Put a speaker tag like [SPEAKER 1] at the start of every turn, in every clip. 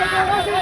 [SPEAKER 1] ¡Vamos! ¡Vamos!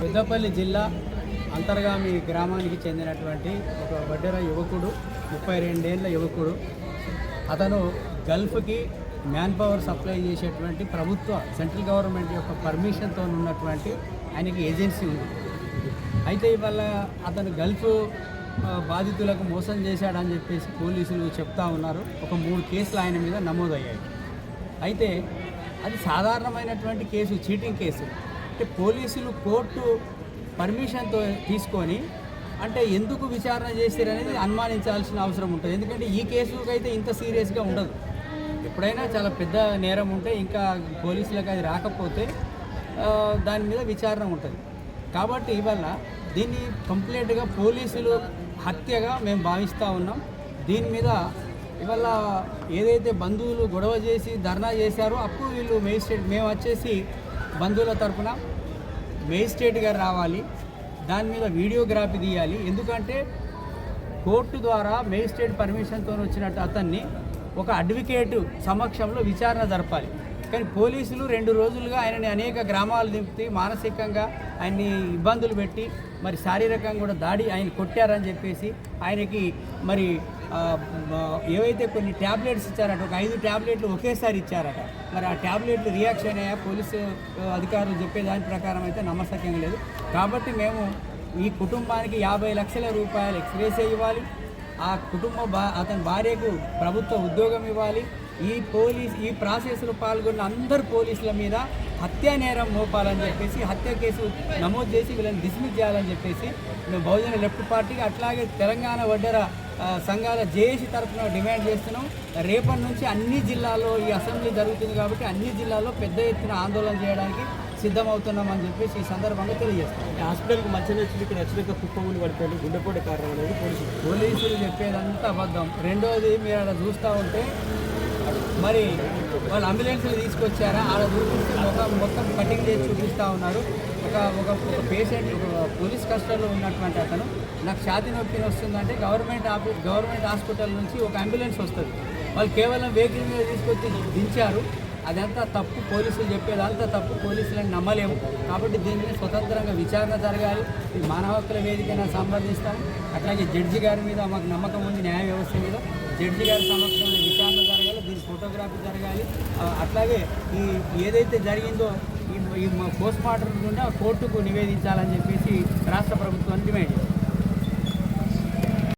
[SPEAKER 2] Peddapalli జిల్లా అంతర్గామి గ్రామానికి చెందినటువంటి ఒక వడ్డెర యువకుడు ముప్పై రెండేళ్ళ యువకుడు. అతను గల్ఫ్కి మ్యాన్ పవర్ సప్లై చేసేటువంటి ప్రభుత్వ సెంట్రల్ గవర్నమెంట్ యొక్క పర్మిషన్తో ఉన్నటువంటి ఆయనకి ఏజెన్సీ ఉంది. అయితే ఇవాళ అతను గల్ఫ్ బాధితులకు మోసం చేశాడని చెప్పేసి పోలీసులు చెప్తా ఉన్నారు. ఒక మూడు కేసులు ఆయన మీద నమోదయ్యాయి. అయితే అది సాధారణమైనటువంటి కేసు చీటింగ్ కేసు. అంటే పోలీసులు కోర్టు పర్మిషన్తో తీసుకొని అంటే ఎందుకు విచారణ చేశారనేది అనుమానించాల్సిన అవసరం ఉంటుంది. ఎందుకంటే ఈ కేసుకి అయితే ఇంత సీరియస్గా ఉండదు. ఎప్పుడైనా చాలా పెద్ద నేరం ఉంటే ఇంకా పోలీసులకు అది రాకపోతే దాని మీద విచారణ ఉంటుంది. కాబట్టి ఇవల్ల దీన్ని కంప్లీట్గా పోలీసులు హత్యగా మేము భావిస్తూ ఉన్నాం. దీని మీద ఇవాళ ఏదైతే బంధువులు గొడవ చేసి ధర్నా చేశారో అప్పుడు వీళ్ళు మేజిస్ట్రేట్ మేము వచ్చేసి బంధువుల తరపున మేజిస్ట్రేట్ గారు రావాలి. దాని మీద వీడియోగ్రఫీ తీయాలి. ఎందుకంటే కోర్టు ద్వారా మేజిస్ట్రేట్ పర్మిషన్తో వచ్చినట్టు అతన్ని ఒక అడ్వకేట్ సమక్షంలో విచారణ జరపాలి. కానీ పోలీసులు రెండు రోజులుగా ఆయనని అనేక గ్రామాలు దింపి మానసికంగా ఆయన్ని ఇబ్బందులు పెట్టి మరి శారీరకంగా కూడా దాడి ఆయన కొట్టారని చెప్పేసి ఆయనకి మరి ఏవైతే కొన్ని ట్యాబ్లెట్స్ ఇచ్చారట ఒక ఐదు ట్యాబ్లెట్లు ఒకేసారి ఇచ్చారట మరి ఆ ట్యాబ్లెట్లు రియాక్షన్ అయ్యా పోలీసు అధికారులు చెప్పే దాని ప్రకారం అయితే నమ్మసక్యం లేదు. కాబట్టి మేము ఈ కుటుంబానికి యాభై లక్షల రూపాయలు ఎక్స్ప్రెస్ ఇవ్వాలి. ఆ కుటుంబ బా అతని భార్యకు ప్రభుత్వ ఉద్యోగం ఇవ్వాలి. ఈ పోలీస్ ఈ ప్రాసెస్లో పాల్గొన్న అందరు పోలీసుల మీద హత్యా నేరం మోపాలని చెప్పేసి హత్య కేసు నమోదు చేసి వీళ్ళని డిస్మిస్ చేయాలని చెప్పేసి మేము బహుజన లెఫ్ట్ పార్టీకి అట్లాగే తెలంగాణ వడ్డెర సంఘాల జేఏసీ తరఫున డిమాండ్ చేస్తున్నాం. రేపటి నుంచి అన్ని జిల్లాల్లో ఈ అసెంబ్లీ జరుగుతుంది కాబట్టి అన్ని జిల్లాల్లో పెద్ద ఎత్తున ఆందోళన చేయడానికి సిద్ధమవుతున్నామని చెప్పేసి ఈ సందర్భంగా తెలియజేస్తాం
[SPEAKER 3] హాస్పిటల్కి మంచిగా వచ్చి ఇక్కడ వచ్చినాక కుప్పగులు పడిపోయింది గుండెపోటు కారణం అనేది పోలీసులు
[SPEAKER 2] పోలీసులు చెప్పేదంతా అబద్ధం. రెండోది మీరు అక్కడ చూస్తూ ఉంటే మరి వాళ్ళు అంబులెన్స్లు తీసుకొచ్చారా? ఆడ చూపిస్తే మొత్తం మొత్తం కటింగ్ చేసి చూపిస్తూ ఉన్నారు. ఒక ఒక పేషెంట్ ఒక పోలీస్ కస్టడీలో ఉన్నటువంటి అతను. నాకు ఛాతి నొప్పి వస్తుందంటే గవర్నమెంట్ ఆఫీస్ గవర్నమెంట్ హాస్పిటల్ నుంచి ఒక అంబులెన్స్ వస్తుంది. వాళ్ళు కేవలం వెహికల్ మీద తీసుకొచ్చి దించారు. అదంతా తప్పు పోలీసులు చెప్పేదంతా తప్పు పోలీసులను నమ్మలేము. కాబట్టి దీనిని స్వతంత్రంగా విచారణ జరగాలి. ఈ మానవ హక్కుల వేదికైనా సంబంధిస్తాం అట్లాగే జడ్జి గారి మీద మాకు నమ్మకం ఉంది న్యాయ వ్యవస్థ మీద. జడ్జి గారి సమక్షంలో ఫోటోగ్రఫీ జరగాలి. అట్లాగే ఈ ఏదైతే జరిగిందో ఈ పోస్ట్ మార్టం నుండి కోర్టుకు నివేదించాలని చెప్పేసి రాష్ట్ర ప్రభుత్వం డిమాండ్